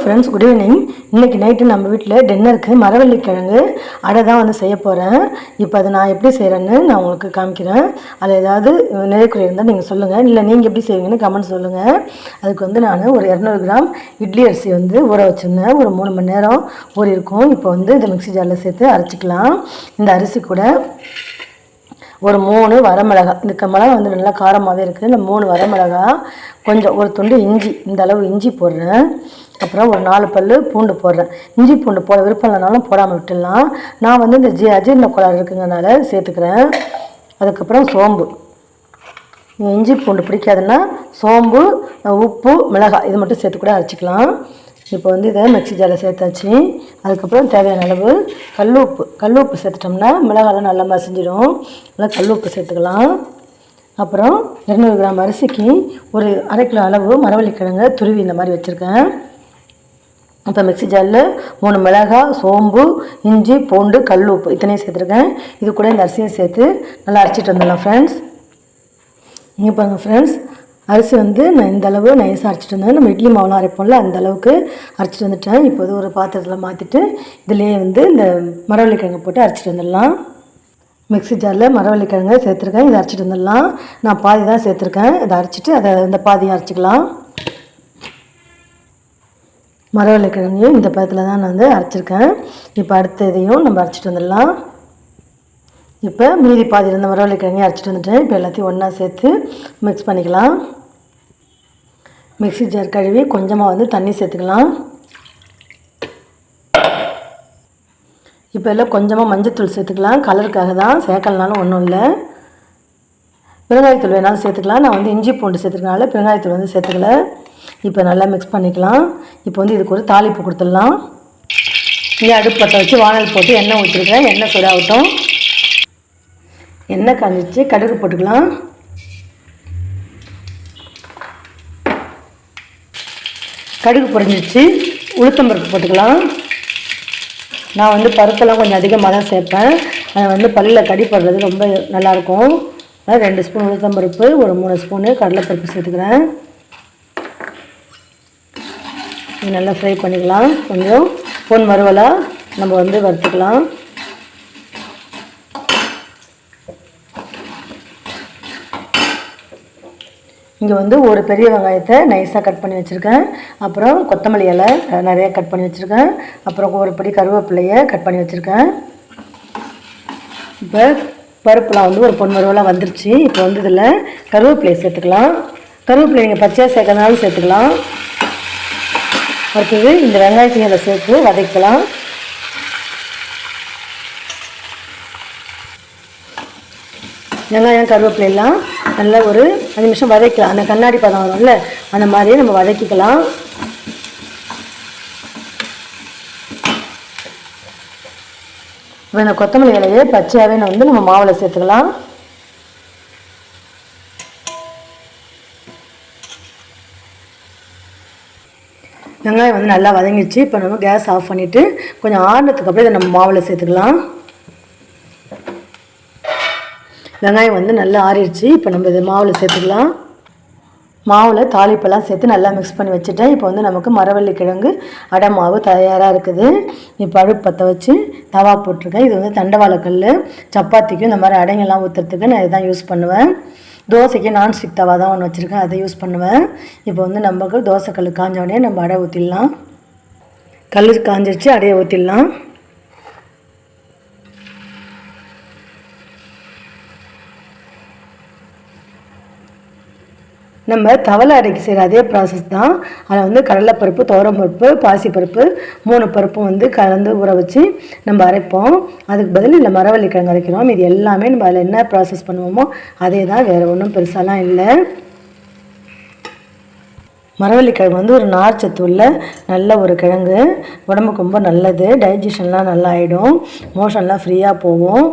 Friends good evening இன்றைக்கி night நம்ம வீட்டில் டின்னருக்கு மரவள்ளி கிழங்கு அடை தான் வந்து செய்ய போகிறேன் இப்போ அதை நான் எப்படி செய்கிறேன்னு நான் உங்களுக்கு காமிக்கிறேன். அதில் ஏதாவது நிறைக்குறை இருந்தால் நீங்கள் சொல்லுங்கள் இல்லை நீங்கள் எப்படி செய்வீங்கன்னு கமெண்ட் சொல்லுங்கள் அதுக்கு வந்து நான் ஒரு இரநூறு கிராம் இட்லி அரிசி வந்து ஊற வச்சுருந்தேன். ஒரு மூணு மணி நேரம் ஊறி இருக்கும் இப்போ வந்து இதை மிக்ஸி ஜாரில் சேர்த்து அரைச்சிக்கலாம். இந்த அரிசி கூட ஒரு மூணு வரமிளகா. இந்த க- மிளகா வந்து நல்லா காரமாகவே இருக்குது இந்த மூணு வரமிளகா கொஞ்சம் ஒரு துண்டு இஞ்சி இந்த அளவு இஞ்சி போடுறேன். அப்புறம் ஒரு நாலு பல் பூண்டு போடுறேன். இஞ்சி பூண்டு போட விருப்பம் இல்லைனாலும் போடாமல் விட்டுடலாம். நான் வந்து இந்த ஜி அஜீர்ண கோளாறு இருக்குங்கனால சேர்த்துக்கிறேன். அதுக்கப்புறம் சோம்பு. இஞ்சி பூண்டு பிடிக்காதுன்னா சோம்பு உப்பு மிளகாய் இது மட்டும் சேர்த்து கூட அரைச்சிக்கலாம். இப்போ வந்து இதை மிக்ஸி ஜாரில் சேர்த்தாச்சு. அதுக்கப்புறம் தேவையான அளவு கல்லுப்பு கல்லுப்பு சேர்த்துட்டோம்னா மிளகாலாம் நல்லா மசிஞ்சிடும். நல்லா கல்லுப்பு சேர்த்துக்கலாம். அப்புறம் இரநூறு கிராம் அரிசிக்கு ஒரு அரை கிலோ அளவு மரவள்ளிக்கிழங்கு துருவி இந்த மாதிரி வச்சுருக்கேன். இப்போ மிக்ஸி ஜாரில் மூணு மிளகாய் சோம்பு இஞ்சி பூண்டு கல் உப்பு இத்தனையும் சேர்த்துருக்கேன். இது கூட இந்த அரிசியும் சேர்த்து நல்லா அரைச்சிட்டு வந்துடலாம் ஃப்ரெண்ட்ஸ் இங்கே பாருங்கள் ஃப்ரெண்ட்ஸ் அரிசி வந்து நான் இந்த அளவு நைஸாக அரைச்சிட்டு வந்தேன் நம்ம இட்லி மாவுலாம் அரைப்போம்ல அந்த அளவுக்கு அரைச்சிட்டு வந்துட்டேன். இப்போது ஒரு பாத்திரத்தில் மாற்றிட்டு இதுலேயே வந்து இந்த மரவள்ளிக்கிழங்கு போட்டு அரைச்சிட்டு வந்துடலாம். மிக்ஸி ஜாரில் மரவள்ளிக்கிழங்கு சேர்த்துருக்கேன். இதை அரைச்சிட்டு வந்துடலாம். நான் பாதி தான் சேர்த்துருக்கேன். இதை அரைச்சிட்டு அதை இந்த பாதியும் அரைச்சிக்கலாம். மரவள்ளிக்கிழங்கையும் இந்த பதத்தில் தான் நான் வந்து அரைச்சிருக்கேன். இப்போ அடுத்த இதையும் நம்ம அரைச்சிட்டு வந்துடலாம். இப்போ மீதி பாதி இருந்த மரவள்ளிக்கிழங்கையும் அரைச்சிட்டு வந்துட்டேன். இப்போ எல்லாத்தையும் ஒன்றா சேர்த்து மிக்ஸ் பண்ணிக்கலாம். மிக்ஸி ஜார் கழுவி கொஞ்சமாக வந்து தண்ணி சேர்த்துக்கலாம். இப்போ எல்லாம் கொஞ்சமாக மஞ்சத்தூள் சேர்த்துக்கலாம். கலருக்காக தான். சேர்க்கலனாலும் ஒன்றும் இல்லை. பெருங்காயத்தூள் வேணாலும் சேர்த்துக்கலாம். நான் வந்து இஞ்சி பூண்டு சேர்த்துக்கனால பெருங்காயத்தூள் வந்து சேர்த்துக்கல. இப்போ நல்லா மிக்ஸ் பண்ணிக்கலாம். இப்போ வந்து இதுக்கு ஒரு தாளிப்பு கொடுத்துடலாம். இங்கே அடுப்பு பற்ற வச்சு வானல் போட்டு எண்ணெய் ஊற்றிருக்கேன் எண்ணெய் சூடாகட்டும். எண்ணெய் காஞ்சிச்சு கடுகு போட்டுக்கலாம். கடுகு பொரிஞ்சிச்சு உளுத்தம்பருப்பு போட்டுக்கலாம். நான் வந்து பருப்பெல்லாம் கொஞ்சம் அதிகமாக தான் சேர்ப்பேன். அதை வந்து பல்லில் கடிப்படுறது ரொம்ப நல்லாயிருக்கும். அதாவது ரெண்டு ஸ்பூன் உளுத்தம்பருப்பு ஒரு மூணு ஸ்பூனு கடலைப்பருப்பு சேர்த்துக்கிறேன். நல்லா ஃப்ரை பண்ணிக்கலாம். கொஞ்சம் பொன் மறுவலாக நம்ம வந்து வறுத்துக்கலாம். இங்கே வந்து ஒரு பெரிய வெங்காயத்தை நைஸாக கட் பண்ணி வச்சுருக்கேன். அப்புறம் கொத்தமல்லி இலை நிறையா கட் பண்ணி வச்சுருக்கேன். அப்புறம் ஒரு படி கருவேப்பிலையை கட் பண்ணி வச்சுருக்கேன். இப்போ பருப்புலாம் வந்து ஒரு பொன் வறுவலாக வந்துருச்சு. இப்போ வந்து இதில் கருவேப்பிலையை சேர்த்துக்கலாம். கருவேப்பிலை நீங்கள் பச்சையாக சேர்க்கறதுனாலும் சேர்த்துக்கலாம். அடுத்தது இந்த வெங்காயத்தையும் இதில் சேர்த்து வதக்கலாம். வெங்காயம் கருவேப்பிலையெல்லாம் நல்லா ஒரு அஞ்சு நிமிஷம் வதக்கலாம். அந்த கண்ணாடி பதம் வரும்ல அந்த மாதிரியே நம்ம வதக்கிக்கலாம். இப்போ இந்த கொத்தமல்லி இலையை பச்சையாகவே வந்து நம்ம மாவில் சேர்த்துக்கலாம். வெங்காயம் வந்து நல்லா வதங்கிடுச்சு. இப்போ நம்ம கேஸ் ஆஃப் பண்ணிவிட்டு கொஞ்சம் ஆறுனதுக்கு அப்புறம் இதை நம்ம மாவில் சேர்த்துக்கலாம். வெங்காயம் வந்து நல்லா ஆறிடுச்சு. இப்போ நம்ம இது மாவில் சேர்த்துக்கலாம். மாவில் தாளிப்பெல்லாம் சேர்த்து நல்லா மிக்ஸ் பண்ணி வச்சுட்டேன். இப்போ வந்து நமக்கு மரவள்ளி கிழங்கு அடை மாவு தயாராக இருக்குது. இப்போ அடுப்பு பற்ற வச்சு தவா போட்டிருக்கேன். இது வந்து தண்டவாளக்கல் சப்பாத்திக்கும் இந்த மாதிரி அடைங்கெல்லாம் ஊற்றுறதுக்கு நான் இதுதான் யூஸ் பண்ணுவேன். தோசைக்கு நான்ஸ்டிக் தவா தான் ஒன்று வச்சுருக்கேன். அதை யூஸ் பண்ணுவேன். இப்போ வந்து நமக்கு தோசைக்கல் காஞ்ச உடனே நம்ம அடை ஊற்றிடலாம் கல் காஞ்சிருச்சு அடையை ஊற்றிடலாம் நம்ம தவளை அடைக்கு செய்கிற அதே ப்ராசஸ் தான். அதில் வந்து கடலைப்பருப்பு துவரம்பருப்பு பாசிப்பருப்பு மூணு பருப்பும் வந்து கலந்து ஊற வச்சு நம்ம அரைப்போம். அதுக்கு பதில் இல்லை மரவள்ளி கிழங்கு அரைக்கிறோம். இது எல்லாமே நம்ம அதில் என்ன ப்ராசஸ் பண்ணுவோமோ அதே தான் வேறு ஒன்றும் பெருசாலாம் இல்லை. மரவள்ளிக்கிழங்கு வந்து ஒரு நார்ச்சத்து உள்ள நல்ல ஒரு கிழங்கு. உடம்புக்கு ரொம்ப நல்லது. டைஜஷன்லாம் நல்லா ஆகிடும் மோஷன்லாம் ஃப்ரீயாக போகும்.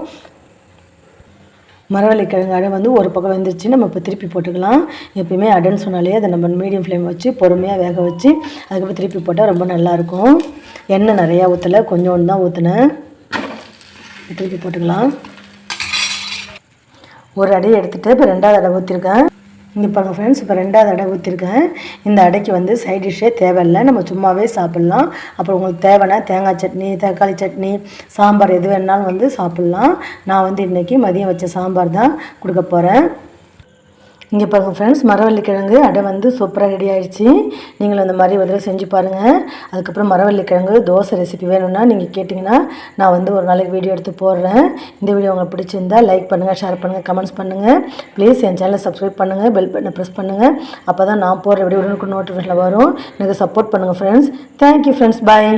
மரவள்ளிக்கிழங்கு அடை வந்து ஒரு பக்கம் வந்துருச்சு. நம்ம இப்போ திருப்பி போட்டுக்கலாம். எப்பயுமே அடைன்னு சொன்னாலே அதை நம்ம மீடியம் ஃப்ளேம் வச்சு பொறுமையாக வேக வச்சு அதுக்கப்புறம் திருப்பி போட்டால் ரொம்ப நல்லாயிருக்கும். எண்ணெய் நிறையா ஊற்றலை கொஞ்சோண்டு தான் ஊற்றினேன் திருப்பி போட்டுக்கலாம். ஒரு அடையை எடுத்துகிட்டு இப்போ ரெண்டாவது அடை ஊற்றிருக்கேன் இங்கே பாருங்கள் ஃப்ரெண்ட்ஸ் இப்போ ரெண்டாவது அடை ஊற்றிருக்கேன் இந்த அடைக்கு வந்து சைட் டிஷ்ஷே தேவையில்லை. நம்ம சும்மாவே சாப்பிட்லாம். அப்புறம் உங்களுக்கு தேவைன்னா தேங்காய் சட்னி தக்காளி சட்னி சாம்பார் எது வேணாலும் வந்து சாப்பிட்லாம். நான் வந்து இன்றைக்கி மதியம் வச்ச சாம்பார் தான் கொடுக்க போகிறேன் இங்கே பாருங்கள் ஃப்ரெண்ட்ஸ் மரவள்ளிக்கிழங்கு அடை வந்து சூப்பராக ரெடி ஆகிடுச்சி நீங்களும் அந்த மாதிரி ஒரு செஞ்சு பாருங்கள் அதுக்கப்புறம் மரவள்ளிக்கிழங்கு தோசை ரெசிபி வேணும்னா நீங்கள் கேட்டிங்கன்னா நான் வந்து ஒரு நாளைக்கு வீடியோ எடுத்து போடுறேன். இந்த வீடியோ உங்களுக்கு பிடிச்சிருந்தா லைக் பண்ணுங்கள் ஷேர் பண்ணுங்கள் கமெண்ட்ஸ் பண்ணுங்கள் ப்ளீஸ் என் சேனலை சப்ஸ்கிரைப் பண்ணுங்கள் பெல் பட்டனை ப்ரெஸ் பண்ணுங்கள் அப்போ தான் நான் போடுற வீடியோ உடனுக்கு நோட்டிஃபிகேஷனில் வரும். எனக்கு சப்போர்ட் பண்ணுங்கள் ஃப்ரெண்ட்ஸ் தேங்க்யூ ஃப்ரெண்ட்ஸ் பாய்